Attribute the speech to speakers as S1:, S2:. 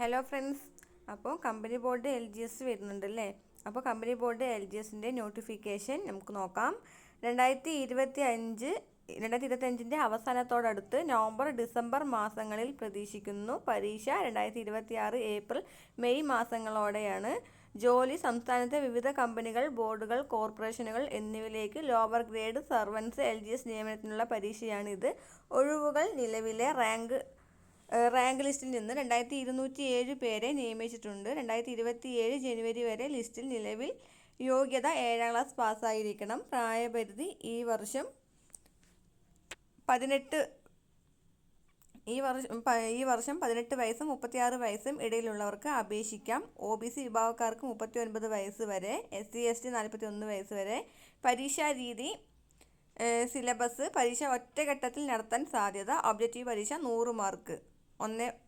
S1: Hello friends അപ്പോൾ company board L G S വരുന്നുണ്ടല്ലേ? അപ്പോൾ company board L G എസിന്റെ notification നമുക്ക് നോക്കാം. രണ്ടായിരത്തി ഇരുപത്തി അഞ്ച് രണ്ടായിരത്തി ഇരുപത്തി അഞ്ചിന്റെ അവസാനത്തോടടുത്ത് നവംബർ ഡിസംബർ മാസങ്ങളിൽ പ്രതീക്ഷിക്കുന്നു പരീക്ഷ. രണ്ടായിരത്തി ഇരുപത്തി ആറ് ഏപ്രിൽ മെയ് മാസങ്ങളോടെയാണ്. ജോലി സംസ്ഥാനത്തെ വിവിധ കമ്പനികൾ ബോർഡുകൾ കോർപ്പറേഷനുകൾ എന്നിവയിലേക്ക് lower grade servants L G S നിയമനത്തിനുള്ള പരീക്ഷയാണിത്. ഒഴിവുകൾ നിലവിലെ റാങ്ക് റാങ്ക് ലിസ്റ്റിൽ നിന്ന് രണ്ടായിരത്തി ഇരുന്നൂറ്റി ഏഴ് പേരെ നിയമിച്ചിട്ടുണ്ട്. രണ്ടായിരത്തി ഇരുപത്തി ഏഴ് ജനുവരി വരെ ലിസ്റ്റിൽ നിലവിൽ യോഗ്യത ഏഴാം ക്ലാസ് പാസ്സായിരിക്കണം. പ്രായപരിധി ഈ വർഷം പതിനെട്ട് ഈ വർഷം ഈ വർഷം പതിനെട്ട് വയസ്സും മുപ്പത്തിയാറ് വയസ്സും ഇടയിലുള്ളവർക്ക് അപേക്ഷിക്കാം. ഒ ബി സി വിഭാഗക്കാർക്ക് മുപ്പത്തി ഒൻപത് വയസ്സ് വരെ എസ് സി എസ് ടി നാൽപ്പത്തി ഒന്ന് വയസ്സ് വരെ. പരീക്ഷാ രീതി സിലബസ് പരീക്ഷ ഒറ്റഘട്ടത്തിൽ നടത്താൻ സാധ്യത ഒബ്ജക്റ്റീവ് പരീക്ഷ നൂറ് മാർക്ക്. ഒന്ന്